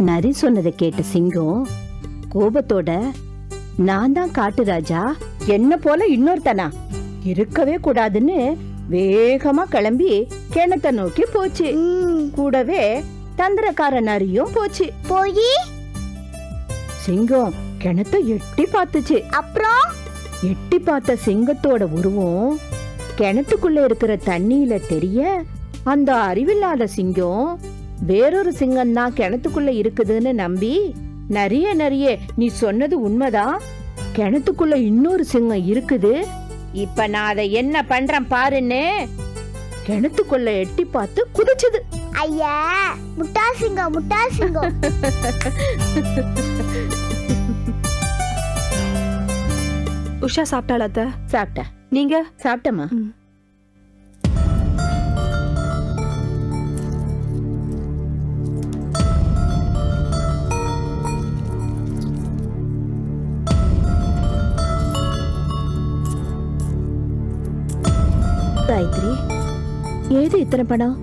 நரி சொன்னதை கேட்ட சிங்கம் கோபத்தோட நான் தான் காட்டு ராஜா என்ன போல இன்னொருத்தனா? இருக்கவே கூடாதுன்னு வேகமா கிளம்பி கிணத்தை நோக்கி போச்சு. கூடவே தந்திரக்கார நரியும் போச்சு. போய்? சிங்கம் கிணத்தை எட்டி பார்த்துச்சு. அப்புறம்? எட்டி பார்த்த சிங்கத்தோட உருவம் கிணத்துக்குள்ள இருக்கிற தண்ணியில தெரிய அந்த அறிவில்லாத சிங்கம் வேறொரு சிங்கம் தான் கிணத்துக்குள்ள இருக்குதுன்னு நம்பி நிறைய நிறைய நீ சொன்னது உண்மைதான் கிணத்துக்குள்ள இன்னொரு சிங்கம் இருக்குது? இப்ப நான் அதை என்ன பண்றேன் பாருன்னு? கிணத்துக்குள்ள எட்டி பார்த்து குதிச்சுது. ஐயா முட்டா சிங்கம் முட்டா சிங்கம். உஷா சாப்பிட்டாளா அத்தை? சாப்பிட்ட நீங்க? சாப்பிட்டமா ம். ஏது இத்தனை பணம்?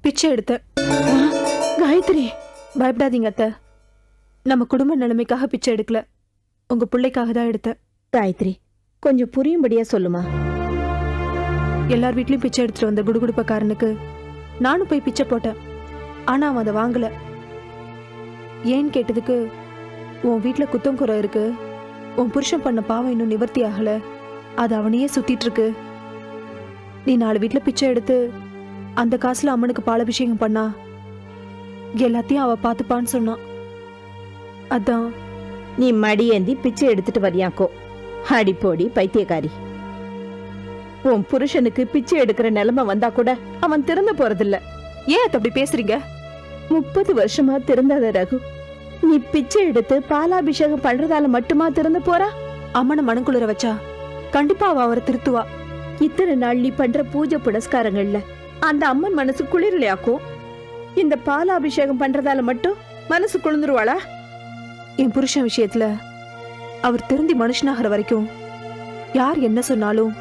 பிச்சை எடுத்தேன். காயத்ரி பயப்படாதீங்க அத்தை. நம்ம குடும்ப நிலைமைக்காக பிச்சை எடுக்கல. உங்க பிள்ளைக்காக தான் எடுத்தேன். காயத்ரி கொஞ்சம் புரியும்படியா சொல்லுமா? எல்லார் வீட்லயும் பிச்சை எடுத்துட்டு வந்த குடுகுடுப்பக்காரனுக்கு நானும் போய் பிச்சை போட்டேன். ஆனா அவன் அதை வாங்கல. ஏன்னு கேட்டதுக்கு உன் வீட்ல குத்தம் குறை இருக்கு. உன் புருஷன் பண்ண பாவம் இன்னும் நிவர்த்தி ஆகல. அது அவனையே சுத்திட்டு இருக்கு. நீ நாலு வீட்ல பிச்சை எடுத்து அந்த காசுல அம்மனுக்கு பாலாபிஷேகம் பண்ணா. எல்லாத்தையும் அவ பாத்துப்பான்னு சொன்னான் அதான். நீ மடியேந்தி பிச்சை எடுத்துட்டு வரியாக்கோ. அடிப்போடி பைத்தியக்காரி. உன் புருஷனுக்கு பிச்சை எடுக்கிற நிலைமை வந்தா கூட அவன் திருந்த போறதில்ல. ஏன் அப்படி பேசுறீங்க? முப்பது வருஷமா திருந்தாத ரகு. நீ பிச்சை எடுத்து பாலாபிஷேகம் பண்றதால மட்டுமா திருந்த போறா? அம்மனை மனக்குளிர வச்சா. கண்டிப்பா அவ அவரை திருத்துவா. இத்தனை நாள் நீ பண்ற பூஜை புனஸ்காரங்கள்ல அந்த அம்மன் மனசு குளிரலையாக்கும் இந்த பாலாபிஷேகம் பண்றதால மட்டும் மனசு குளிர்ந்துருவாளா? என் புருஷன் விஷயத்துல அவர் திருந்தி மனுஷனாகிற வரைக்கும் யார் என்ன சொன்னாலும்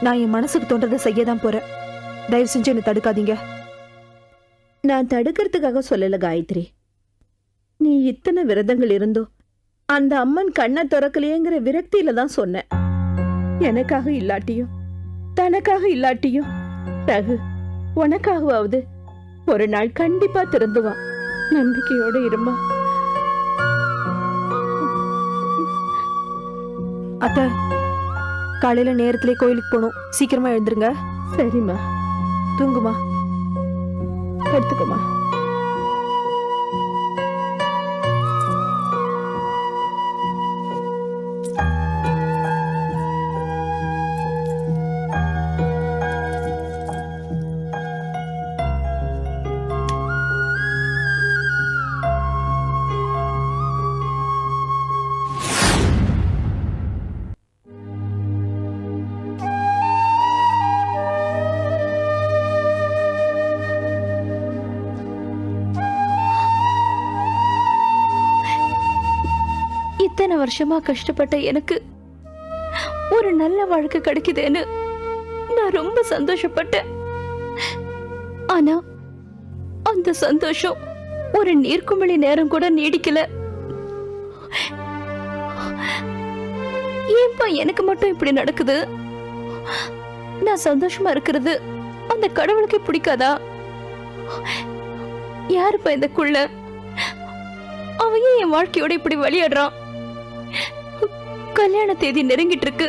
நான் என் மனசுக்கு தோன்றதை செய்ய தான் போறேன். தயவு செஞ்சு என்னை தடுக்காதீங்க. நான் தடுக்கிறதுக்காக சொல்லல காயத்ரி. நீ இத்தனை விரதங்கள் இருந்தோ அந்த அம்மன் கண்ணை திறக்கலையேங்கிற விரக்தியில தான் சொன்னேன். எனக்காக இல்லாட்டியும் தனக்காக இல்லாட்டியும் ரகு உனக்காகவாவது ஒரு நாள் கண்டிப்பா திருந்துவான் நம்பிக்கையோட இருமா. அத்த காலையில நேரத்திலே கோயிலுக்கு போகணும். சீக்கிரமா எழுந்துருங்க. சரிம்மா. தூங்குமா? எடுத்துக்கோமா வருஷமா கஷ்டப்பட்ட எனக்கு ஒரு நல்ல வாழ்க்கை கிடைக்குதேன்னு நான் ரொம்ப சந்தோஷப்பட்டேன். ஆனா அந்த சந்தோஷம் ஒரு நீர்க்குமிழி நேரம் கூட நீடிக்கல. ஏன்பா எனக்கு மட்டும் இப்படி நடக்குது? நான் சந்தோஷமா இருக்கிறது அந்த கடவுளுக்கு பிடிக்காதா? யாருப்பா இந்த குள்ள? அவன் என் வாழ்க்கையோட இப்படி விளையாடுறான் கல்யாண தேதி நெருங்கிட்டு இருக்கு.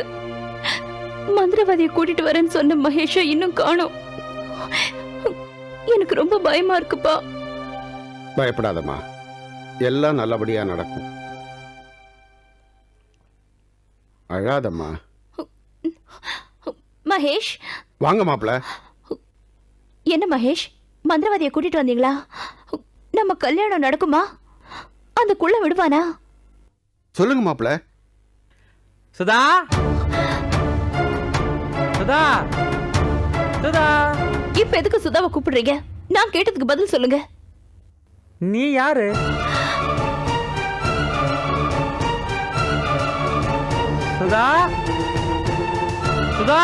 மந்திரவாதியை கூட்டிட்டு வரேன்னு சொன்ன மகேஷா இன்னும் காணோம். எனக்கு ரொம்ப பயமா இருக்குப்பா. பயப்படாதம்மா. எல்லாம் நல்லபடியா நடக்கும். அழாதம்மா. மகேஷ்? வாங்க மாப்ள என்ன மகேஷ்? மந்திரவாதியை கூட்டிட்டு வந்தீங்களா? நம்ம கல்யாணம் நடக்குமா? அந்த குள்ள விடுவானா? சொல்லுங்க மாப்ள சுதா? சுதா? சுதா? இப்ப எதுக்கு சுதாவை கூப்பிடுறீங்க? நான் கேட்டதுக்கு பதில் சொல்லுங்க. நீ யாரு? சுதா? சுதா?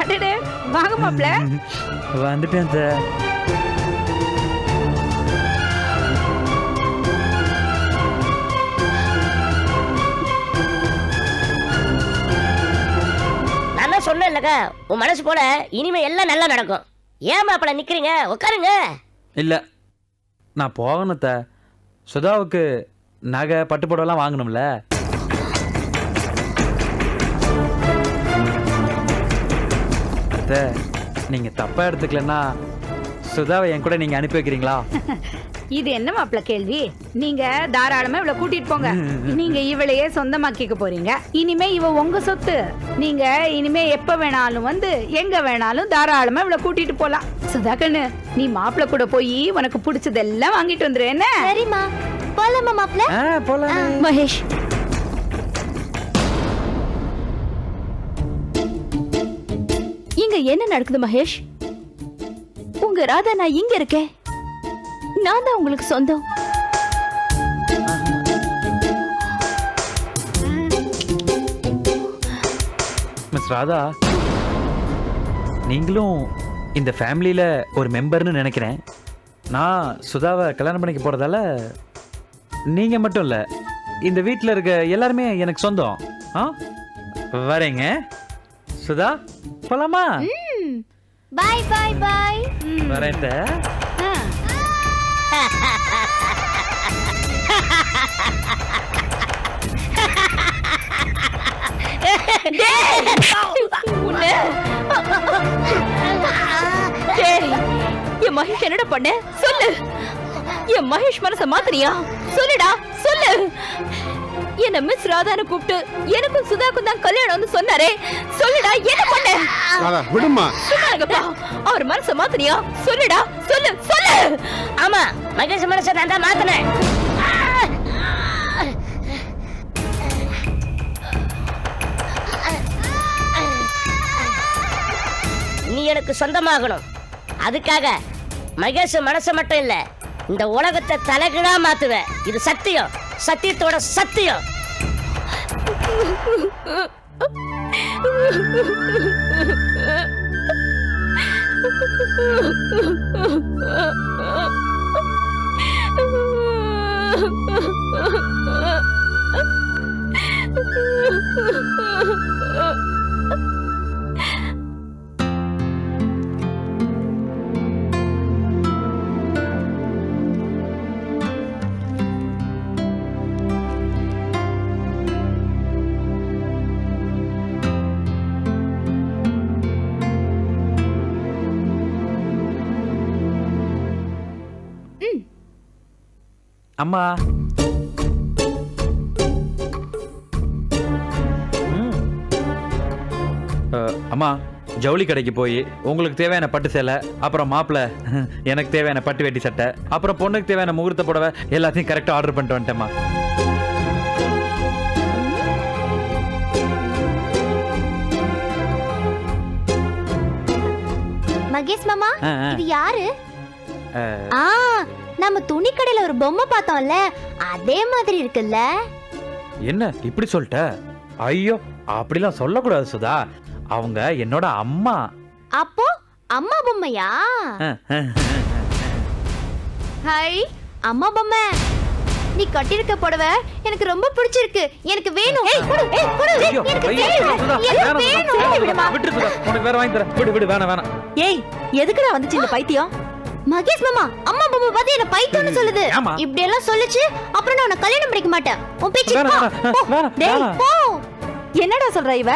அடடே வாங்க மாப்ள வந்துட்டேன் சார் இல்லக்கா உன் மனசு போல இனிமே எல்லாம் நல்லா நடக்கும். ஏன் மாப்பிள்ள நிக்கிறீங்க? உட்காருங்க இல்லை நான் போகணும் அத்தை. சுதாவுக்கு நகை பட்டு புடவைலாம் வாங்கணும்ல. அத்தை நீங்கள் தப்பாக எடுத்துக்கலன்னா சுதாவை என் கூட நீங்கள் அனுப்பி வைக்கிறீங்களா? இது என்ன மாப்பிள கேள்வி? நீங்க தாராளமா இவளை கூட்டிட்டு போங்க. நீங்க இவளையே சொந்தமாக்கிக்க போறீங்க. இனிமே இவ உங்க சொத்து. நீங்க இனிமே எப்ப வேணாலும் வந்து எங்க வேணாலும் தாராளமா இவளை கூட்டிட்டு போலாம். சுதாகண்ணு நீ மாப்பிள கூட போய் உனக்கு பிடிச்சதெல்லாம் வாங்கிட்டு வந்துரு. என்ன? சரிம்மா. போலாமா மாப்பிள்ள ஆ போகலாம் மகேஷ். இங்க என்ன நடக்குது மகேஷ்? உங்க ராதா நான் இங்க இருக்கேன். நான் தான் உங்களுக்கு சொந்தம். மிஸ் ராதா நீங்களும் இந்த ஃபேமிலியில் ஒரு மெம்பர்னு நினைக்கிறேன். நான் சுதாவை கல்யாணம் பண்ணிக்க போகிறதால நீங்கள் மட்டும் இல்லை இந்த வீட்டில் இருக்க எல்லாருமே எனக்கு சொந்தம். ஆ? வரேங்க. சுதா போலாமா? பாய் பாய் பாய் வரேன் என் மகேஷ் என்னடா பண்ண? சொல்லு. என் மகேஷ் மனச மாத்திரியா சொல்லுடா சொல்லு. என்ன மிஸ் ராதான்னு கூப்பிட்டு எனக்கும் சுதாக்கும் தான் கல்யாணம்னு சொன்னாரே. சொல்லுடா என்ன பண்ண? விடுமா அவர் மனச மாத்திரியா சொல்லுடா சொல்லு சொல்லு. ஆமா மகேஷ் மனசை நான் தான் மாத்தினேன். நீ எனக்கு சொந்தமாகணும். அதுக்காக மகேஷ் மனசை மட்டும் இல்ல இந்த உலகத்தை தலைகீழா மாத்துவேன். இது சத்தியம். சத்தியத்தோட சத்தியம். 啊啊啊啊啊啊啊啊啊啊 அம்மா. அம்மா ஜவுளி கடைக்கு போய் உங்களுக்கு தேவையான பட்டு சேலை அப்புறம் மாப்பிள்ளை எனக்கு தேவையான பட்டு வேட்டி சட்டை அப்புறம் பொண்ணுக்கு தேவையான முகூர்த்த புடவை எல்லாத்தையும் கரெக்டாக ஆர்டர் பண்ணிட்டு வந்துட்டேம்மா. மகேஷ் மாமா. இது யாரு? நம்ம துணி கடையில ஒரு பொம்மை பார்த்தோம்ல அதே மாதிரி இருக்குல்ல? என்ன இப்படி சொல்லிட்ட? ஐயோ அப்படிலாம் சொல்லக்கூடாது சுதா. அவங்க என்னோட அம்மா. அப்போ அம்மா பொம்மையா. ஹாய் அம்மா பொம்மை. நீ கட்டிருக்க புடவை எனக்கு ரொம்ப பிடிச்சிருக்கு. எனக்கு வேணும். ஏய் கொடு ஏய் கொடு. எனக்கு வேணும். விடுமா. சுதா, உனக்கு வேற வாங்கி தரேன். விடு விடு வேணாம் வேணாம். ஏய் எதுக்குடா வந்துச்சு இந்த பைத்தியம்? மகேஷ் மாமா அம்மா பொம்மை பார்த்து என்ன பைத்தியம்னு சொல்லுது? இப்படி எல்லாம் சொல்லுச்சு அப்புறம் நான் உன்னை கல்யாணம் பண்ணிக்க மாட்டேன். உன் பேச்சு டேய், போ. என்னடா சொல்ற இவ?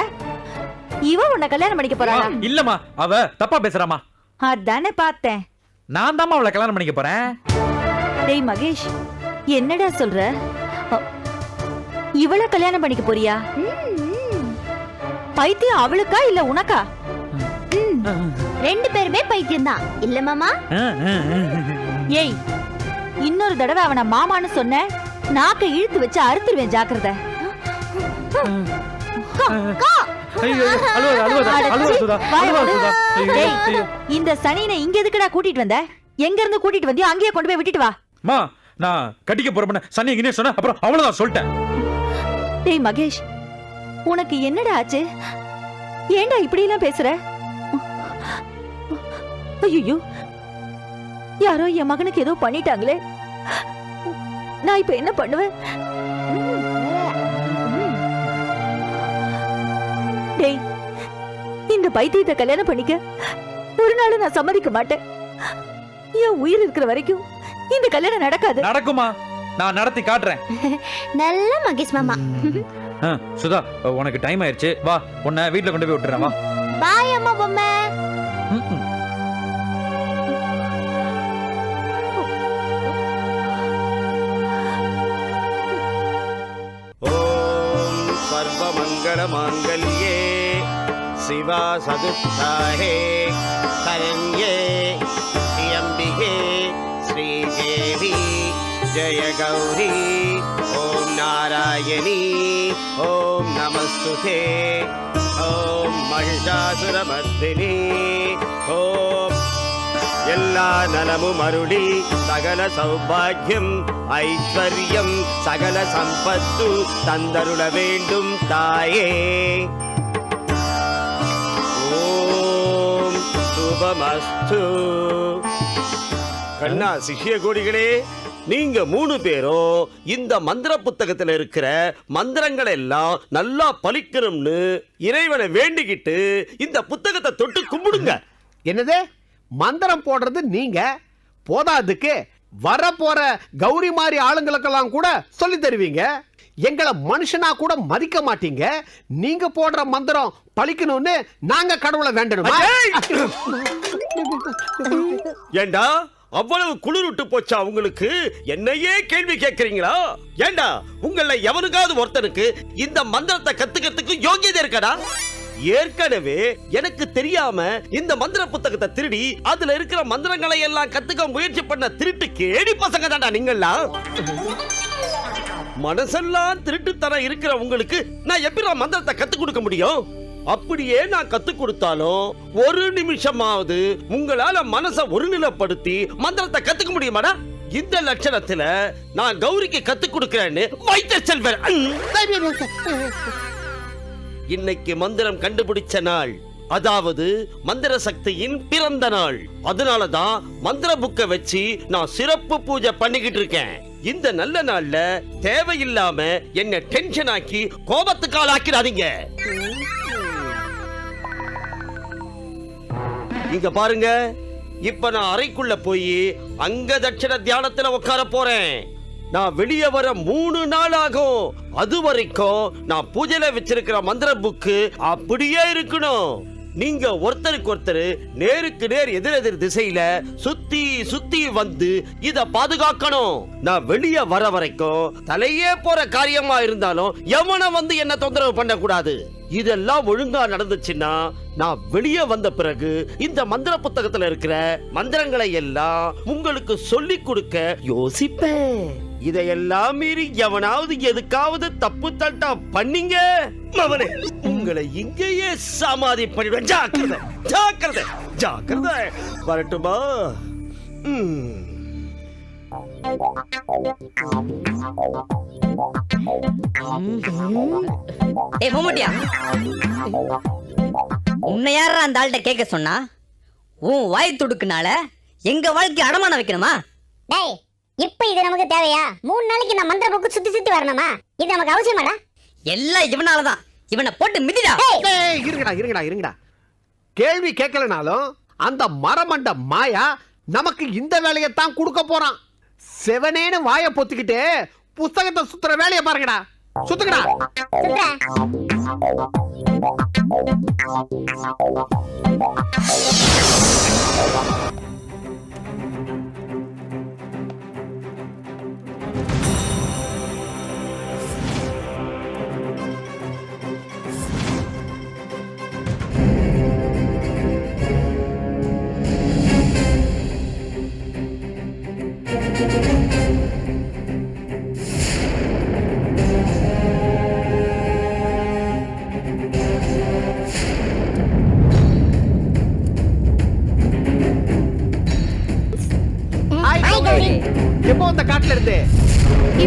இவ உன்னை கல்யாணம் பண்ணிக்க அம்மா, இல்லம்மா. அவ தப்பா பேசுறாமா அதானே பார்த்தேன். நான் தாம்மா அவளை கல்யாணம் பண்ணிக்க போறேன். டேய் மகேஷ் என்னடா சொல்ற? இவள கல்யாணம் பண்ணிக்க போறியா? பைத்தியம் அவளுக்கா இல்ல உனக்கா? ரெண்டு பேருமே பைத்தியம் தான் இல்ல மாமா? ஏய் இன்னொரு தடவை அவன மாமான்னு சொன்ன நாக்க இழுத்து வச்சு அறுத்துருவேன் ஜாக்கிரதை. இந்த சனியனை இங்க எதுக்குடா கூட்டிட்டு வந்த? எங்க இருந்து கூட்டிட்டு வந்தியோ அங்கேயே கொண்டு போய் விட்டுட்டு வா. அம்மா நான் கட்டிக்க போறேன் சனி எங்கனே சொன்ன அப்புறம் அவ்வளவுதான் சொல்லிட்டேன். டேய் மகேஷ் உனக்கு என்னடா ஆச்சு? ஏன்டா இப்படி எல்லாம் பேசுற? ஐயோ யாரோ என் மகனுக்கு ஏதோ பண்ணிட்டாங்களே. நான் இப்ப என்ன பண்ணுவேன்? டேய் இந்த பைத்தியத்தை கல்யாணம் பண்ணிக்க. ஒரு நாள் நான் சம்மதிக்க மாட்டேன். என் உயிர் இருக்கிற வரைக்கும் இந்த கல்யாணம் நடக்காது. நடக்குமா? நான் நடத்தி காட்டுறேன். நல்ல மகேஷ் மாமா. ஆ, சுதா உனக்கு டைம் ஆயிருச்சு வா உன்னை வீட்ல கொண்டு போய் விட்டுறேன் வா. பாய் அம்மா பொம்மை. मङ्गलमाङ्गल्ये शिवा सदुत्साहे शिवासदुप्ताहे परङ्गेम्बिहे श्रीदेवी जय गौरी ॐ नारायणी ॐ नमस्तुते ॐ महिषासुरमर्दिनी நலமும் அருளி சகல சௌபாகியம் ஐஸ்வர்யம் சகல சம்பத்து தந்தருள வேண்டும் தாயே. ஓம் சுபமஸ்து. கண்ணா சிஷ்ய கோடிகளே நீங்க மூணு பேரும் இந்த மந்திர புத்தகத்துல இருக்கிற மந்திரங்கள் எல்லாம் நல்லா பலிக்கணும்னு இறைவனை வேண்டிக்கிட்டு இந்த புத்தகத்தை தொட்டு கும்பிடுங்க. என்னது? மந்திரம் போடுறது நீங்க. போதாதுக்கு வரப்போற கௌரி மாதிரி ஆளுங்களுக்கெல்லாம் கூட சொல்லி தருவீங்க. எங்களை மனுஷனா கூட மதிக்க மாட்டீங்க. நீங்க போடுற மந்திரம் பழிக்கணும்னு நாங்க கடவுளை வேண்டணுமா? ஏண்டா? அவ்வளவு குளிர் விட்டு போச்சா உங்களுக்கு? என்னையே கேள்வி கேட்கறீங்களா? ஏண்டா? உங்கள எவனுக்காவது ஒருத்தனுக்கு இந்த மந்திரத்தை கத்துக்கிறதுக்கு யோகியதை இருக்கடா? ஏற்கனவே எனக்கு தெரியாம இந்த மந்திர புத்தகத்தை திருடி அதுல இருக்கிற மந்திரங்களை எல்லாம் கத்துக்க முயற்சி பண்ண திருட்டு கேடி பசங்க தாண்டா நீங்கெல்லாம் மனசெல்லாம் திருட்டுத்தனம் இருக்கிற உங்களுக்கு நான் எப்படி மந்திரத்தை கத்துக் கொடுக்க முடியும்? அப்படியே நான் கத்து கொடுத்தாலும் ஒரு நிமிஷமாவது உங்களால மனச ஒருநிலைப்படுத்தி மந்திரத்தை கத்துக்க முடியுமாடா? இந்த லட்சணத்துல நான் கௌரிக்கு கத்து கொடுக்கிறேன்னு வைத்த செல்வர் இன்னைக்கு மந்திரம் கண்டுபிடிச்ச நாள். அதாவது மந்திர சக்தியின் பிறந்த நாள். அதனாலதான் மந்திர புக்க வச்சு நான் சிறப்பு பூஜை பண்ணிக்கிட்டு இருக்கேன். இந்த நல்ல நாள்ல தேவையில்லாம என்ன டென்ஷன் ஆக்கி கோபத்துக்கு ஆளாக்கிடாதீங்க இங்க பாருங்க இப்ப நான் அறைக்குள்ள போய் அங்க தட்சண தியானத்துல உட்கார போறேன். நான் வெளியே வர மூணு நாள் ஆகும். அது வரைக்கும் நான் பூஜையில வச்சிருக்கிற மந்திர புக்கு அப்படியே இருக்கணும். நீங்க ஒருத்தருக்கு ஒருத்தர் நேருக்கு நேர் எதிரெதிர் திசையில சுத்தி சுத்தி வந்து இத பாதுகாக்கணும். நான் வெளியே வர வரைக்கும் தலையே போற காரியமா இருந்தாலும் எவனை வந்து என்ன தொந்தரவு பண்ண கூடாது இதெல்லாம் ஒழுங்கா நடந்துச்சுன்னா நான் வெளியே வந்த பிறகு இந்த மந்திர புத்தகத்துல இருக்கிற மந்திரங்களை எல்லாம் உங்களுக்கு சொல்லி கொடுக்க யோசிப்பேன். இதையெல்லாம் மீறி எவனாவது எதுக்காவது தப்பு தட்டா பண்ணீங்க? மவனே உங்களை இங்கேயே சமாதி பண்ணிடுவேன் ஜாக்கிரதை ஜாக்கிரதை ஜாக்கிரதை. வரட்டுமா? ஏய் மம்முட்டியா? உன்னை யாரா அந்த ஆள்கிட்ட கேட்க சொன்னா? உன் வாய் துடுக்குனால எங்க வாழ்க்கை அடமானம் வைக்கணுமா? டேய் இப்ப இது நமக்கு தேவையா? மூணு நாளைக்கு நான் மந்திர புக்கு சுத்தி சுத்தி வரணுமா? இது நமக்கு அவசியமாடா? எல்லாம் இவனாலதான். இவனை போட்டு மிதிடா. ஏய், இருங்கடா இருங்கடா இருங்கடா. கேள்வி கேட்கலனாலும் அந்த மரமண்ட மாயா நமக்கு இந்த வேலையைத்தான் கொடுக்க போறான். செவனேன்னு வாயை பொத்திக்கிட்டு புஸ்தகத்தை சுத்துற வேலையை பாருங்கடா. சுத்துங்கடா. சுத்ரா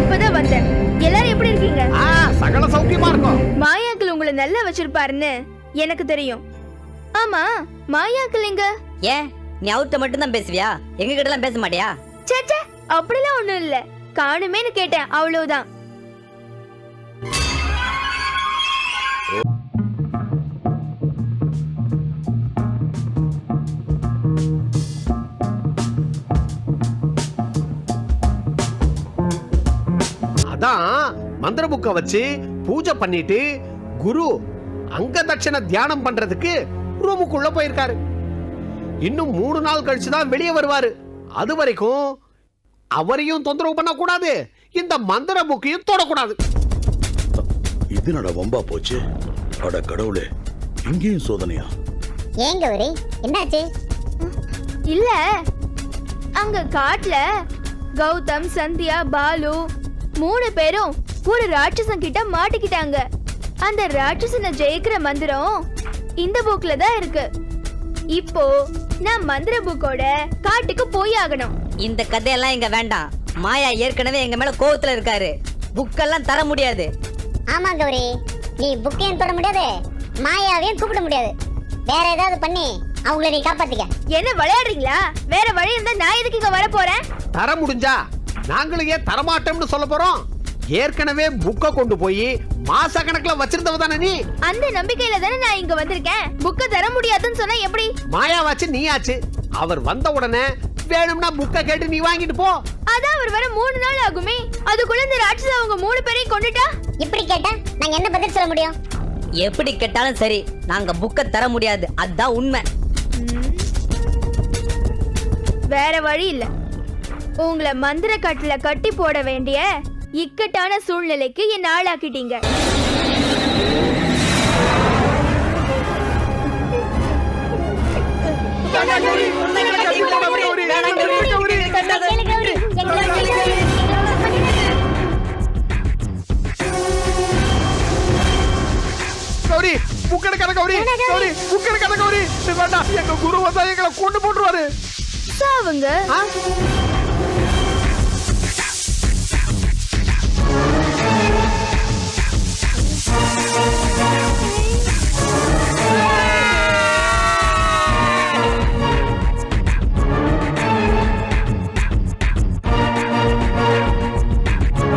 இப்பதான் வந்தேன். எல்லாரும் எப்படி இருக்கீங்க? ஆ சகல சௌக்கியமா இருக்கும். மாயாக்கள் உங்களை நல்லா வச்சிருப்பாருன்னு எனக்கு தெரியும். ஆமா மாயாக்கள் எங்க? ஏன்? நீ அவர்கிட்ட மட்டும் தான் பேசுவியா? எங்க கிட்ட எல்லாம் பேச மாட்டியா? சேச்சே அப்படிலாம் ஒண்ணும் இல்ல. காணுமேன்னு கேட்டேன் அவ்வளவுதான். மந்திர புக்கை வச்சு பூஜை பண்ணிட்டு குரு அங்க தட்சண தியானம் பண்றதுக்கு ரூமுக்குள்ள போயிருக்காரு. இன்னும் மூணு நாள் கழிச்சு தான் வெளியே வருவாரு. அது வரைக்கும் அவரையும் தொந்தரவு பண்ணக்கூடாது. இந்த மந்திர புக்கையும் தொடக்கூடாது. இது நட வம்பா போச்சு? அட கடவுளே இங்கேயும் சோதனையா? ஏன் கௌரி என்னாச்சு? இல்ல அங்க காட்டுல கௌதம் சந்தியா பாலு மூணு பேரும் ஒரு ராட்சசன் கிட்ட மாட்டிக்கிட்டாங்க. அந்த ராட்சசனை ஜெயிக்கிற மந்திரம் இந்த புக்ல தான் இருக்கு. இப்போ நான் மந்திர புக்கோட காட்டுக்கு போய் ஆகணும் இந்த கதையெல்லாம் இங்க வேண்டாம். மாயா ஏற்கனவே எங்க மேல கோவத்துல இருக்காரு. புக்கெல்லாம் தர முடியாது. ஆமா கௌரி. நீ புக்கையும் தொட முடியாது? மாயாவையும் கூப்பிட முடியாது. வேற ஏதாவது பண்ணி அவங்கள நீ காப்பாத்திக்க. என்ன விளையாடுறீங்களா? வேற வழி இருந்தா நான் எதுக்கு இங்க வர போறேன்? தர முடிஞ்சா நாங்களும் ஏன் தரமாட்டோம்னு சொல்ல போறோம்? ஏற்கனவே புக்கை கொண்டு போய் மாச கணக்குல வச்சிருந்தவ தானே நீ? அந்த நம்பிக்கையில தானே நான் இங்க வந்திருக்கேன். புக்க தர முடியாதுன்னு சொன்னா எப்படி? மாயாவாச்சு நீயாச்சு. அவர் வந்த உடனே வேணும்னா புக்கை கேட்டு நீ வாங்கிட்டு போ. அதான் அவர் வர மூணு நாள் ஆகுமே. அதுக்குள்ள இந்த ராட்சச அவங்க மூணு பேரையும் கொண்டுட்டா? இப்படி கேட்டா நாங்க என்ன பதில் சொல்ல முடியும்? எப்படி கேட்டாலும் சரி நாங்க புக்க தர முடியாது. அதான் உண்மை. வேற வழி இல்ல. உங்களை மந்திர கட்டுல கட்டி போட வேண்டிய இக்கட்டான சூழ்நிலைக்கு என்ன ஆளாக்கிட்டீங்க. கௌரி புக்கட கதை கௌரி கௌரி புக்கட கதை கௌரி. வேண்டாம் எங்க குரு வந்தா எங்களை கொண்டு போட்டுருவாரு. சாவுங்க?